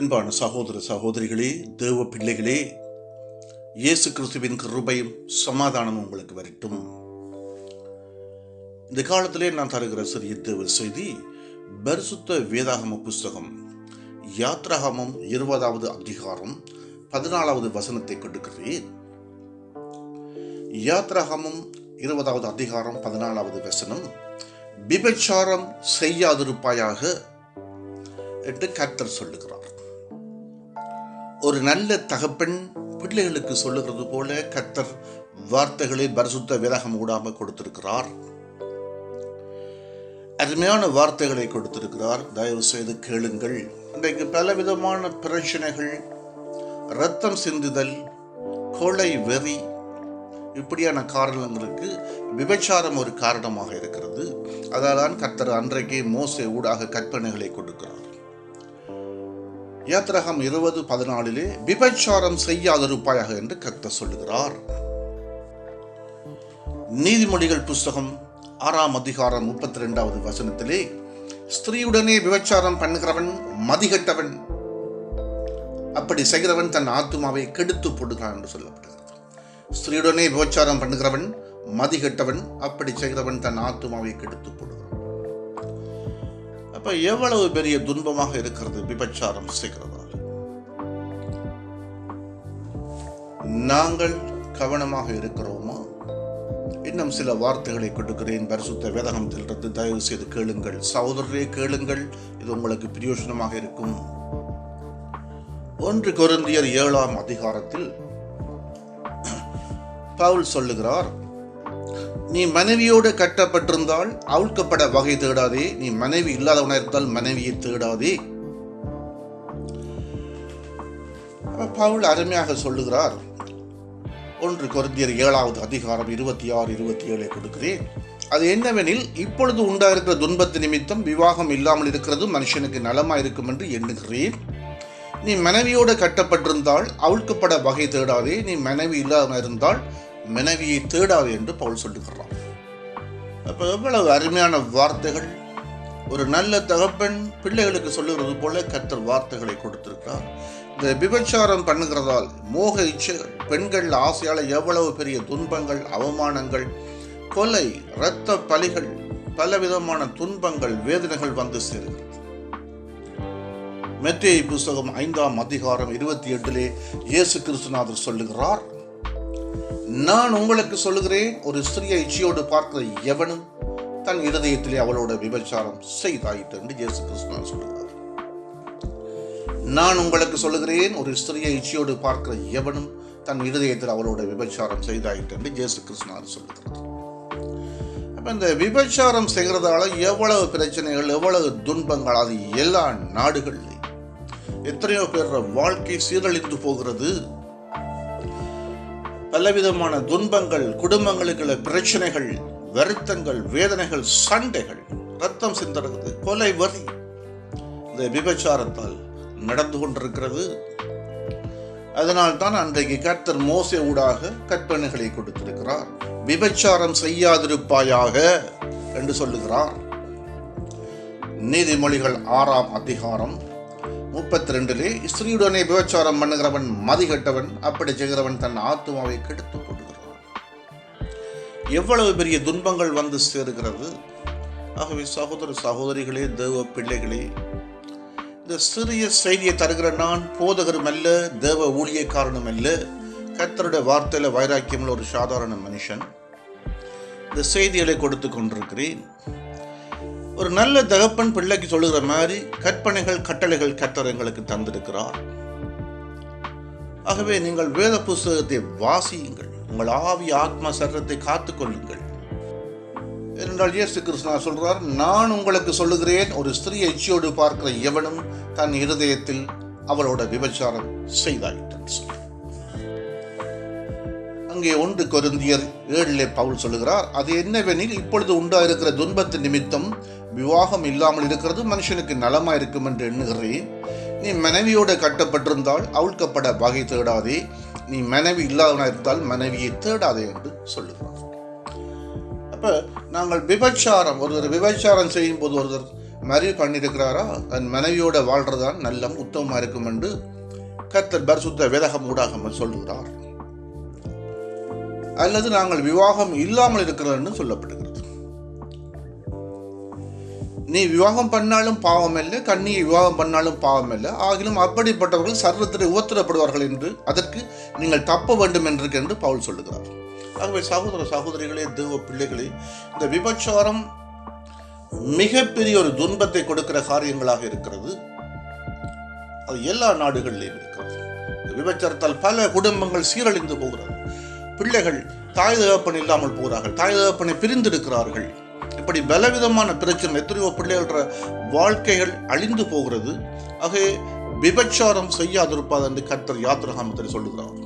அன்பான சகோதர சகோதரிகளே தேவ பிள்ளைகளே இயேசு கிறிஸ்துவின் கிருபையும் சமாதானமும் உங்களுக்கு வரட்டும். இந்த காலத்திலே நான் தருகிற சிறிய தேவ செய்தி பரிசுத்த வேதாகம புஸ்தகம் யாத்ராகமம் இருபதாவது அதிகாரம் பதினாலாவது வசனத்தை கொடுக்கிறேன். யாத்ராகமம் இருபதாவது அதிகாரம் பதினாலாவது வசனம் விபச்சாரம் செய்யாதிருப்பாயாக என்று கர்த்தர் சொல்லுகிறார். ஒரு நல்ல தகப்பெண் பிள்ளைகளுக்கு சொல்லுகிறது போல கத்தர் வார்த்தைகளை பரிசுத்த விலகம் ஊடாமல் கொடுத்திருக்கிறார். அருமையான வார்த்தைகளை கொடுத்திருக்கிறார். தயவு செய்து கேளுங்கள். இன்றைக்கு பலவிதமான பிரச்சனைகள் ரத்தம் சிந்துதல் கொலை வெறி இப்படியான காரணங்களுக்கு விபச்சாரம் ஒரு காரணமாக இருக்கிறது. அதால்தான் கர்த்தர் அன்றைக்கு மோசை ஊடாக கற்பனைகளை கொடுக்கிறார். யாத்திரகம் இருபது பதினாலிலே விபச்சாரம் செய்யாத ரூபாயாக என்று கத்த சொல்லுகிறார். நீதிமொழிகள் புஸ்தகம் ஆறாம் அதிகாரம் முப்பத்தி ரெண்டாவது வசனத்திலே ஸ்திரீயுடனே விபச்சாரம் பண்ணுகிறவன் மதிகட்டவன். அப்படி செய்கிறவன் தன் ஆத்துமாவை கெடுத்து போடுகிறான் என்று சொல்லப்படுகிறது. ஸ்திரீயுடனே விபச்சாரம் பண்ணுகிறவன் மதிகட்டவன். அப்படி செய்கிறவன் தன் ஆத்மாவை கெடுத்து போடுகிறான். அப்ப எவ்வளவு பெரிய துன்பமாக இருக்கிறது? விபச்சாரம் செய்கிறதால் நாங்கள் கவனமாக இருக்கிறோமா? இன்னும் சில வார்த்தைகளை கொடுக்கிறேன். பரிசுத்த வேதகத்திலிருந்து தயவு செய்து கேளுங்கள். சகோதரரே கேளுங்கள். இது உங்களுக்கு பிரயோஜனமாக இருக்கும். ஒன்று கொருந்தியர் ஏழாம் அதிகாரத்தில் பவுல் சொல்லுகிறார் நீ மனைவியோடு கட்டப்பட்டிருந்தால் அவுழ்க்கப்பட வகை தேடாதே. நீ மனைவி இல்லாதவனாக இருந்தால் மனைவியை தேடாதே. பவுல் அருமையாக சொல்லுகிறார். ஒன்று கொருந்தியர் ஏழாவது அதிகாரம் இருபத்தி ஆறு இருபத்தி ஏழை கொடுக்கிறேன். அது என்னவெனில் இப்பொழுது உண்டாயிருக்கிற துன்பத்து நிமித்தம் விவாகம் இல்லாமல் இருக்கிறது மனுஷனுக்கு நலமாக இருக்கும் என்று எண்ணுகிறேன். நீ மனைவியோடு கட்டப்பட்டிருந்தால் அவுழ்க்கப்பட வகை தேடாதே. நீ மனைவி இல்லாமல் இருந்தால் மனைவியை தேடாது என்று பவுல் சொல்லுகிறான் அப்போ எவ்வளவு அருமையான வார்த்தைகள். ஒரு நல்ல தகப்பன் பிள்ளைகளுக்கு சொல்லுகிறது போல கத்தர் வார்த்தைகளை கொடுத்திருக்கிறார். இந்த விபச்சாரம் பண்ணுகிறதால் மோக இச்சைகள் பெண்கள் ஆசையால் எவ்வளவு பெரிய துன்பங்கள் அவமானங்கள் கொலை இரத்த பலிகள் பலவிதமான துன்பங்கள் வேதனைகள் வந்து சேருகிறது. மெத்தேய் புஸ்தகம் ஐந்தாம் அதிகாரம் இருபத்தி எட்டிலே இயேசு கிறிஸ்துநாதர் சொல்லுகிறார் நான் உங்களுக்கு சொல்லுகிறேன் ஒரு ஸ்திரியை இச்சையோடு பார்க்கிற எவனும் தன் இருதயத்திலே அவளோட விபச்சாரம் செய்தாயிற்று என்று இயேசு கிருஷ்ணன் சொல்லுகிறார் நான் உங்களுக்கு சொல்லுகிறேன் ஒரு ஸ்திரியை இச்சையோடு பார்க்கிற எவனும் தன் இருதயத்தில் அவளோட விபச்சாரம் செய்தாயிற்று என்று இயேசு கிருஷ்ணன் சொல்லுகிறார் அப்போ இந்த விபச்சாரம் செய்கிறதால எவ்வளவு பிரச்சனைகள் எவ்வளவு துன்பங்கள் அது எல்லா நாடுகள்லையும் எத்தனையோ பேர் வாழ்க்கை சீரழிந்து போகிறது. பலவிதமான துன்பங்கள் குடும்பங்களுக்குள்ள பிரச்சனைகள் வருத்தங்கள் வேதனைகள் சண்டைகள் ரத்தம் சிந்தறது கொலை வரி. இந்த விபச்சாரத்தால் நடந்து கொண்டிருக்கிறது. அதனால் தான் அன்றைக்கு கர்த்தர் மோசே ஊடாக கற்பனைகளை கொடுத்திருக்கிறார். விபச்சாரம் செய்யாதிருப்பாயாக என்று சொல்லுகிறார். நீதிமொழிகள் ஆறாம் அதிகாரம் முப்பத்தி ரெண்டிலே ஸ்திரீயுடனே விபச்சாரம் பண்ணுகிறவன் மதிகட்டவன் அப்படி செய்கிறவன் தன் ஆத்மாவை கெடுத்து போடுகிறான் எவ்வளவு பெரிய துன்பங்கள் வந்து சேருகிறது? ஆகவே சகோதர சகோதரிகளே தேவ பிள்ளைகளே இந்த சிறிய செய்தியை தருகிற நான் போதகரும் அல்ல தேவ ஊழியக்காரனும் அல்ல. கத்தருடைய வார்த்தையில் வைராக்கியமுள்ள ஒரு சாதாரண மனுஷன். இந்த செய்திகளை கொடுத்து கொண்டிருக்கிறேன். ஒரு நல்ல தகப்பன் பிள்ளைக்கு சொல்லுகிற மாதிரி கற்பனைகள் கட்டளைகள் கத்தர் எங்களுக்கு தந்திருக்கிறார். ஆகவே நீங்கள் வேத புஸ்தகத்தை வாசியுங்கள். உங்கள் ஆவி ஆத்மா சரீரத்தை காத்துக் கொள்ளுங்கள். என்றால் இயேசு கிருஷ்ணா சொல்றார் நான் உங்களுக்கு சொல்லுகிறேன் ஒரு ஸ்திரீ எச்சியோடு பார்க்கிற எவனும் தன் இருதயத்தில் அவளோட விபச்சாரம் செய்தாயிட்டான் அங்கே ஒன்று கொருந்தியர் ஏழிலே பவுல் சொல்லுகிறார் அது என்னவெனில் இப்பொழுது உண்டாயிருக்கிற துன்பத்து நிமித்தம் விவாகம் இல்லாமல் இருக்கிறது மனுஷனுக்கு நலமா இருக்கும் என்று எண்ணுகிறேன். நீ மனைவியோடு கட்டப்பட்டிருந்தால் அவிழ்க்கப்பட வகை தேடாதே. நீ மனைவி இல்லாதவனா இருந்தால் மனைவியை தேடாதே என்று சொல்லுகிறார். அப்போ நாங்கள் விபச்சாரம் ஒருவர் விபச்சாரம் செய்யும் போது ஒருவர் மறைவு பண்ணியிருக்கிறாரா? தன் மனைவியோட வாழ்றதான் நல்ல உத்தமமா இருக்கும் என்று கத்தர் பரிசுத்த வேதகம் ஊடாக சொல்லுகிறார். அல்லது நாங்கள் விவாகம் இல்லாமல் இருக்கிறோம்னு சொல்லப்படுகிறது நீ விவாகம் பண்ணாலும் பாவம் இல்லை கண்ணியை விவாகம் பண்ணாலும் பாவம் இல்லை ஆகிலும் அப்படிப்பட்டவர்கள் சர்வத்தில் உத்தரப்படுவார்கள் என்று அதற்கு நீங்கள் தப்ப வேண்டும் என்று என்று பவுல் சொல்லுகிறார். ஆகவே சகோதர சகோதரிகளே தேவ பிள்ளைகளே இந்த விபச்சாரம் மிகப்பெரிய ஒரு துன்பத்தை கொடுக்கிற காரியங்களாக இருக்கிறது. அது எல்லா நாடுகளிலேயும் இருக்கிறது. இந்த விபச்சாரத்தால் பல குடும்பங்கள் சீரழிந்து போகிறது. பிள்ளைகள் தாய் தகப்பன் இல்லாமல் போகிறார்கள். தாய் தகப்பனை பிரிந்திருக்கிறார்கள். இப்படி பலவிதமான பிரச்சனை எத்தனையோ பிள்ளைகள வாழ்க்கைகள் அழிந்து போகிறது. ஆகவே விபச்சாரம் செய்யாதிருப்பாது என்று கர்த்தர் யாத்திரகாமத்தில் சொல்லுகிறார்.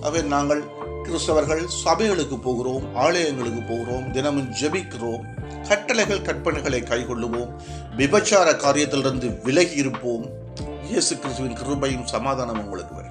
ஆகவே நாங்கள் கிறிஸ்தவர்கள் சபைகளுக்கு போகிறோம் ஆலயங்களுக்கு போகிறோம் தினமும் ஜெபிக்கிறோம் கட்டளைகள் கற்பனைகளை கைகொள்ளுவோம் விபச்சார காரியத்திலிருந்து விலகி இருப்போம். இயேசு கிறிஸ்துவின் கிருபையும் சமாதானம் உங்களுக்கு வரும்.